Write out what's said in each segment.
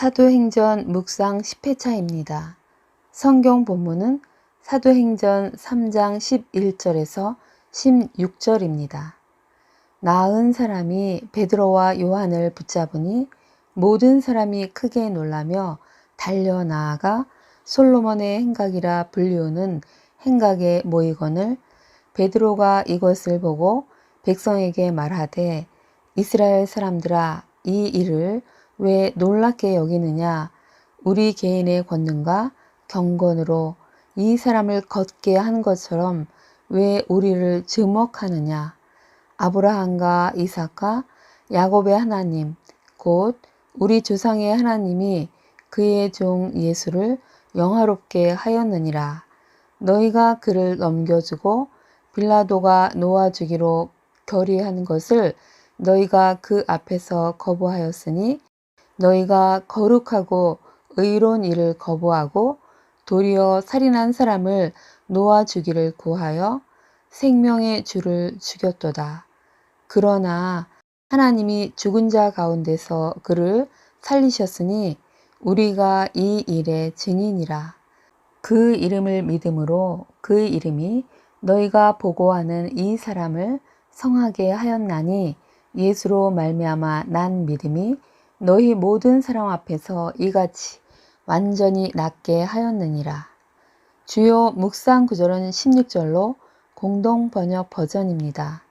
사도행전 묵상 10회차입니다. 성경 본문은 사도행전 3장 11절에서 16절입니다. 나은 사람이 베드로와 요한을 붙잡으니 모든 사람이 크게 놀라며 달려 나아가 솔로몬의 행각이라 불리우는 행각에 모이거늘 베드로가 이것을 보고 백성에게 말하되 이스라엘 사람들아 이 일을 왜 놀랍게 여기느냐? 우리 개인의 권능과 경건으로 이 사람을 걷게 한 것처럼 왜 우리를 주목하느냐? 아브라함과 이삭과 야곱의 하나님 곧 우리 조상의 하나님이 그의 종 예수를 영화롭게 하였느니라. 너희가 그를 넘겨주고 빌라도가 놓아주기로 결의한 것을 너희가 그 앞에서 거부하였으니 너희가 거룩하고 의로운 일을 거부하고 도리어 살인한 사람을 놓아 주기를 구하여 생명의 주를 죽였도다. 그러나 하나님이 죽은 자 가운데서 그를 살리셨으니 우리가 이 일의 증인이라. 그 이름을 믿음으로 그 이름이 너희가 보고하는 이 사람을 성하게 하였나니 예수로 말미암아 난 믿음이 너희 모든 사람 앞에서 이같이 완전히 낫게 하였느니라. 주요 묵상 구절은 16절로 공동 번역 버전입니다.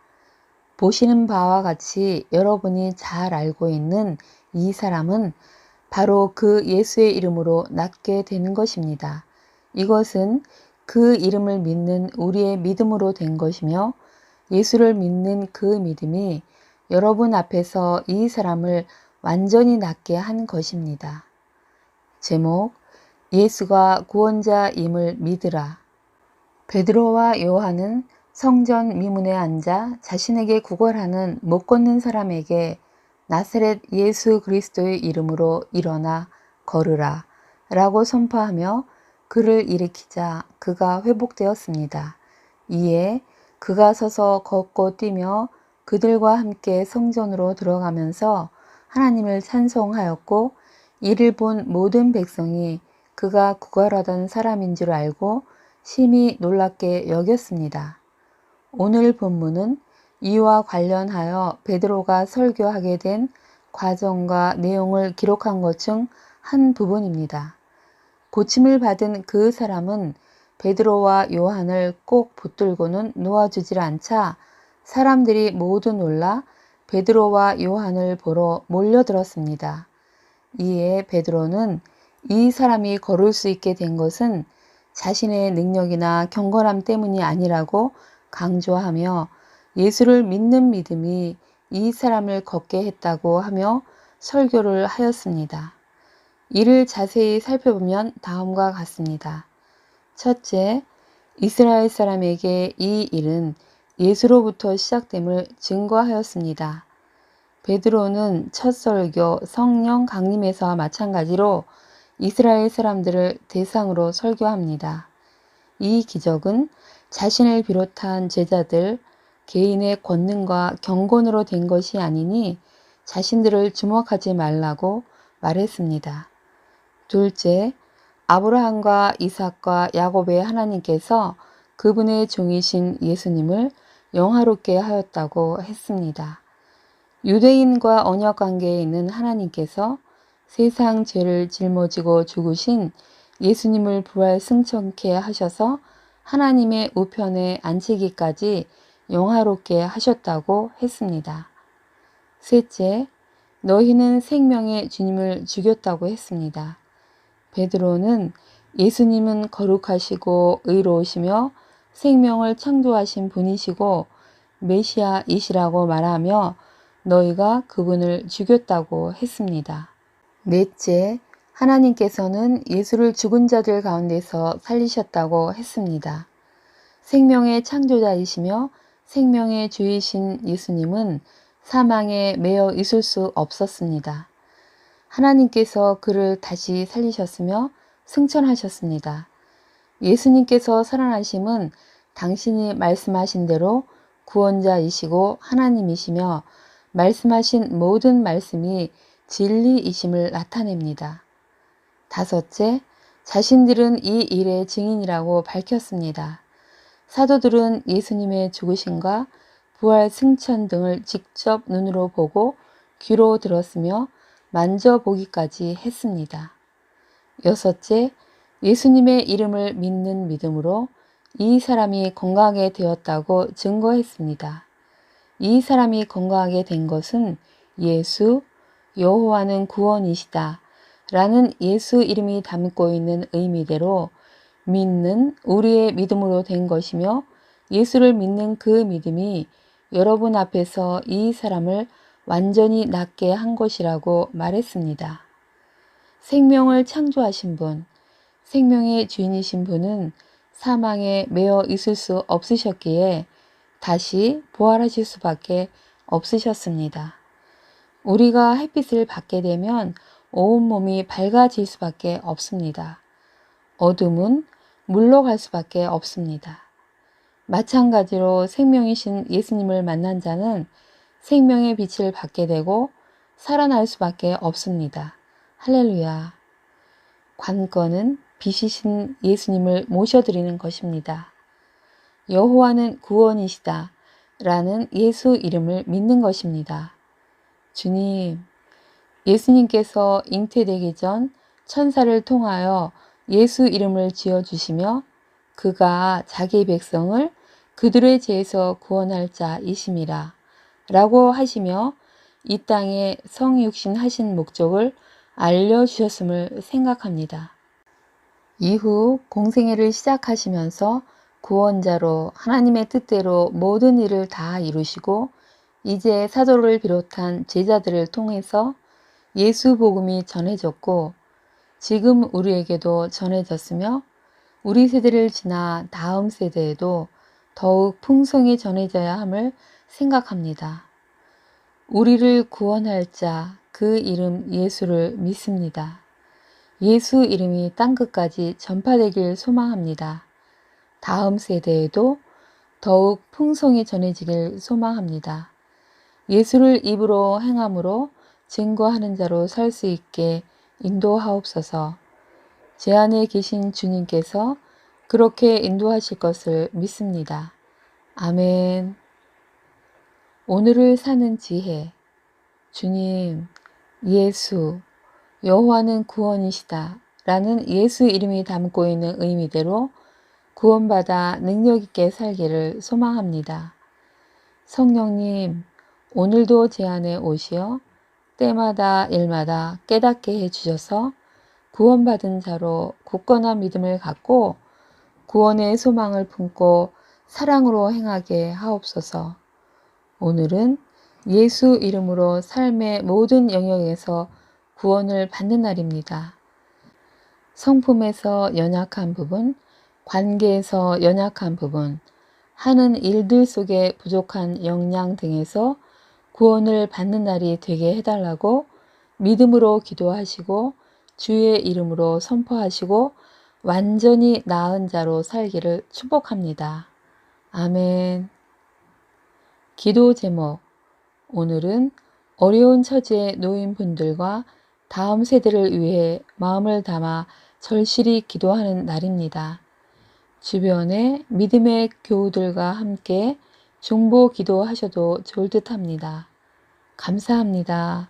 보시는 바와 같이 여러분이 잘 알고 있는 이 사람은 바로 그 예수의 이름으로 낫게 되는 것입니다. 이것은 그 이름을 믿는 우리의 믿음으로 된 것이며 예수를 믿는 그 믿음이 여러분 앞에서 이 사람을 완전히 낫게 한 것입니다. 제목 예수가 구원자임을 믿으라. 베드로와 요한은 성전 미문에 앉아 자신에게 구걸하는 못 걷는 사람에게 나사렛 예수 그리스도의 이름으로 일어나 걸으라 라고 선포하며 그를 일으키자 그가 회복되었습니다. 이에 그가 서서 걷고 뛰며 그들과 함께 성전으로 들어가면서 하나님을 찬송하였고 이를 본 모든 백성이 그가 구걸하던 사람인 줄 알고 심히 놀랍게 여겼습니다. 오늘 본문은 이와 관련하여 베드로가 설교하게 된 과정과 내용을 기록한 것 중 한 부분입니다. 고침을 받은 그 사람은 베드로와 요한을 꼭 붙들고는 놓아주질 않자 사람들이 모두 놀라 베드로와 요한을 보러 몰려들었습니다. 이에 베드로는 이 사람이 걸을 수 있게 된 것은 자신의 능력이나 경건함 때문이 아니라고 강조하며 예수를 믿는 믿음이 이 사람을 걷게 했다고 하며 설교를 하였습니다. 이를 자세히 살펴보면 다음과 같습니다. 첫째, 이스라엘 사람에게 이 일은 예수로부터 시작됨을 증거하였습니다. 베드로는 첫 설교 성령 강림에서와 마찬가지로 이스라엘 사람들을 대상으로 설교합니다. 이 기적은 자신을 비롯한 제자들 개인의 권능과 경건으로 된 것이 아니니 자신들을 주목하지 말라고 말했습니다. 둘째, 아브라함과 이삭과 야곱의 하나님께서 그분의 종이신 예수님을 영화롭게 하였다고 했습니다. 유대인과 언약 관계에 있는 하나님께서 세상 죄를 짊어지고 죽으신 예수님을 부활 승천케 하셔서 하나님의 우편에 앉히기까지 영화롭게 하셨다고 했습니다. 셋째, 너희는 생명의 주님을 죽였다고 했습니다. 베드로는 예수님은 거룩하시고 의로우시며 생명을 창조하신 분이시고 메시아이시라고 말하며 너희가 그분을 죽였다고 했습니다. 넷째, 하나님께서는 예수를 죽은 자들 가운데서 살리셨다고 했습니다. 생명의 창조자이시며 생명의 주이신 예수님은 사망에 매여 있을 수 없었습니다. 하나님께서 그를 다시 살리셨으며 승천하셨습니다. 예수님께서 살아나심은 당신이 말씀하신 대로 구원자이시고 하나님이시며 말씀하신 모든 말씀이 진리이심을 나타냅니다. 다섯째, 자신들은 이 일의 증인이라고 밝혔습니다. 사도들은 예수님의 죽으심과 부활 승천 등을 직접 눈으로 보고 귀로 들었으며 만져보기까지 했습니다. 여섯째, 예수님의 이름을 믿는 믿음으로 이 사람이 건강하게 되었다고 증거했습니다. 이 사람이 건강하게 된 것은 예수, 여호와는 구원이시다. 라는 예수 이름이 담고 있는 의미대로 믿는 우리의 믿음으로 된 것이며 예수를 믿는 그 믿음이 여러분 앞에서 이 사람을 완전히 낫게 한 것이라고 말했습니다. 생명을 창조하신 분, 생명의 주인이신 분은 사망에 매어 있을 수 없으셨기에 다시 부활하실 수밖에 없으셨습니다. 우리가 햇빛을 받게 되면 온몸이 밝아질 수밖에 없습니다. 어둠은 물러갈 수밖에 없습니다. 마찬가지로 생명이신 예수님을 만난 자는 생명의 빛을 받게 되고 살아날 수밖에 없습니다. 할렐루야. 관건은 빛이신 예수님을 모셔드리는 것입니다. 여호와는 구원이시다. 라는 예수 이름을 믿는 것입니다. 주님, 예수님께서 잉태되기 전 천사를 통하여 예수 이름을 지어주시며 그가 자기 백성을 그들의 죄에서 구원할 자이심이라 라고 하시며 이 땅에 성육신 하신 목적을 알려주셨음을 생각합니다. 이후 공생애를 시작하시면서 구원자로 하나님의 뜻대로 모든 일을 다 이루시고 이제 사도를 비롯한 제자들을 통해서 예수 복음이 전해졌고 지금 우리에게도 전해졌으며 우리 세대를 지나 다음 세대에도 더욱 풍성히 전해져야 함을 생각합니다. 우리를 구원할 자, 그 이름 예수를 믿습니다. 예수 이름이 땅끝까지 전파되길 소망합니다. 다음 세대에도 더욱 풍성히 전해지길 소망합니다. 예수를 입으로 행함으로 증거하는 자로 살수 있게 인도하옵소서. 제 안에 계신 주님께서 그렇게 인도하실 것을 믿습니다. 아멘. 오늘을 사는 지혜. 주님, 예수, 여호와는 구원이시다. 라는 예수 이름이 담고 있는 의미대로 구원받아 능력 있게 살기를 소망합니다. 성령님, 오늘도 제 안에 오시어 때마다 일마다 깨닫게 해주셔서 구원받은 자로 굳건한 믿음을 갖고 구원의 소망을 품고 사랑으로 행하게 하옵소서. 오늘은 예수 이름으로 삶의 모든 영역에서 구원을 받는 날입니다. 성품에서 연약한 부분, 관계에서 연약한 부분, 하는 일들 속에 부족한 역량 등에서 구원을 받는 날이 되게 해달라고 믿음으로 기도하시고 주의 이름으로 선포하시고 완전히 나은 자로 살기를 축복합니다. 아멘. 기도 제목 오늘은 어려운 처지에 놓인 분들과 다음 세대를 위해 마음을 담아 절실히 기도하는 날입니다. 주변에 믿음의 교우들과 함께 중보 기도하셔도 좋을 듯 합니다. 감사합니다.